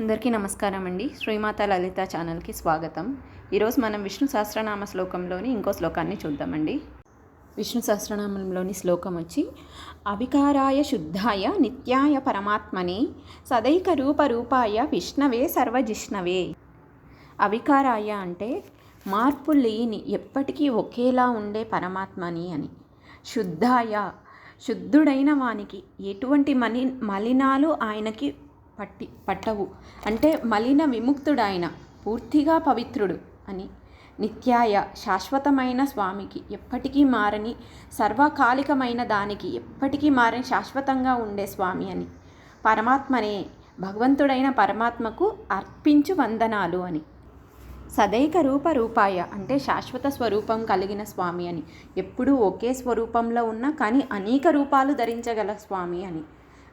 అందరికీ నమస్కారం అండి. శ్రీమాత లలిత ఛానల్కి స్వాగతం. ఈరోజు మనం విష్ణు సహస్రనామ శ్లోకంలోని ఇంకో శ్లోకాన్ని చూద్దామండి. విష్ణు సహస్రనామంలోని శ్లోకం వచ్చి అవికారాయ శుద్ధాయ నిత్యాయ పరమాత్మనే సదైక రూప రూపాయ విష్ణవే సర్వజిష్ణవే. అవికారాయ అంటే మార్పు లేని ఎప్పటికీ ఒకేలా ఉండే పరమాత్మని అని. శుద్ధాయ శుద్ధుడైన వానికి ఎటువంటి మలి మలినాలు ఆయనకి పట్టి పట్టవు. అంటే మలిన విముక్తుడాయన పూర్తిగా పవిత్రుడు అని. నిత్యాయ శాశ్వతమైన స్వామికి ఎప్పటికీ మారని సర్వకాలికమైన దానికి ఎప్పటికీ మారని శాశ్వతంగా ఉండే స్వామి అని. పరమాత్మనే భగవంతుడైన పరమాత్మకు అర్పించు వందనాలు అని. సదైక రూప రూపాయ అంటే శాశ్వత స్వరూపం కలిగిన స్వామి అని. ఎప్పుడూ ఒకే స్వరూపంలో ఉన్న కానీ అనేక రూపాలు ధరించగల స్వామి అని.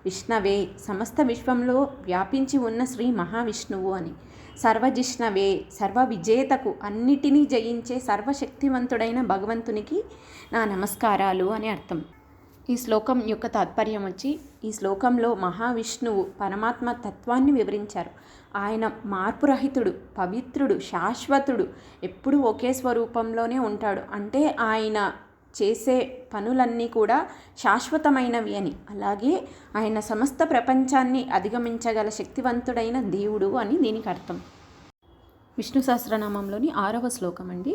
విష్ణవే సమస్త విశ్వంలో వ్యాపించి ఉన్న శ్రీ మహావిష్ణువు అని. సర్వజిష్ణవే సర్వ విజేతకు అన్నిటినీ జయించే సర్వశక్తివంతుడైన భగవంతునికి నా నమస్కారాలు అని అర్థం. ఈ శ్లోకం యొక్క తాత్పర్యం వచ్చి ఈ శ్లోకంలో మహావిష్ణువు పరమాత్మ తత్వాన్ని వివరించారు. ఆయన మార్పురహితుడు పవిత్రుడు శాశ్వతుడు ఎప్పుడూ ఒకే స్వరూపంలోనే ఉంటాడు. అంటే ఆయన చేసే పనులన్నీ కూడా శాశ్వతమైనవి అని. అలాగే ఆయన సమస్త ప్రపంచాన్ని అధిగమించగల శక్తివంతుడైన దేవుడు అని దీనికి అర్థం. విష్ణు సహస్రనామంలోని ఆరవ శ్లోకం అండి.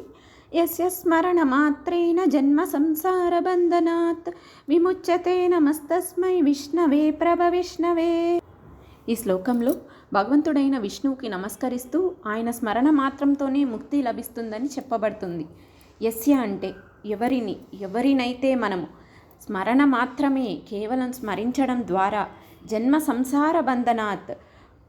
యస్య స్మరణ మాత్రేణ జన్మ సంసార బంధనాత్ విముచ్యతే నమస్తస్మై విష్ణవే ప్రభ విష్ణవే. ఈ శ్లోకంలో భగవంతుడైన విష్ణువుకి నమస్కరిస్తూ ఆయన స్మరణ మాత్రంతోనే ముక్తి లభిస్తుందని చెప్పబడుతుంది. యస్య అంటే ఎవరిని? ఎవరినైతే మనము స్మరణ మాత్రమే కేవలం స్మరించడం ద్వారా జన్మ సంసార బంధనాత్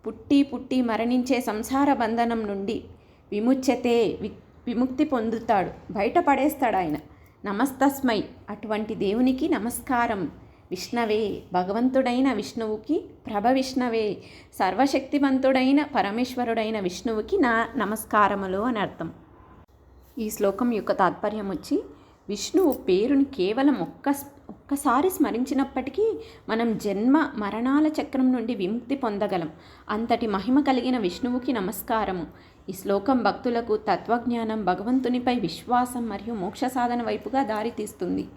పుట్టి పుట్టి మరణించే సంసార బంధనం నుండి విముచ్యతే వి విముక్తి పొందుతాడు. బయటపడేస్తాడు ఆయన. నమస్తస్మై. అటువంటి దేవునికి నమస్కారం. విష్ణవే. భగవంతుడైన విష్ణువుకి ప్రభ విష్ణవే. సర్వశక్తివంతుడైన పరమేశ్వరుడైన విష్ణువుకి నా నమస్కారములు అని అర్థం. ఈ శ్లోకం యొక్క తాత్పర్యం వచ్చి విష్ణువు పేరుని కేవలం ఒక్క ఒక్కసారి స్మరించినప్పటికీ మనం జన్మ మరణాల చక్రం నుండి విముక్తి పొందగలం. అంతటి మహిమ కలిగిన విష్ణువుకి నమస్కారము. ఈ శ్లోకం భక్తులకు తత్వజ్ఞానం భగవంతునిపై విశ్వాసం మరియు మోక్ష సాధన వైపుగా దారితీస్తుంది.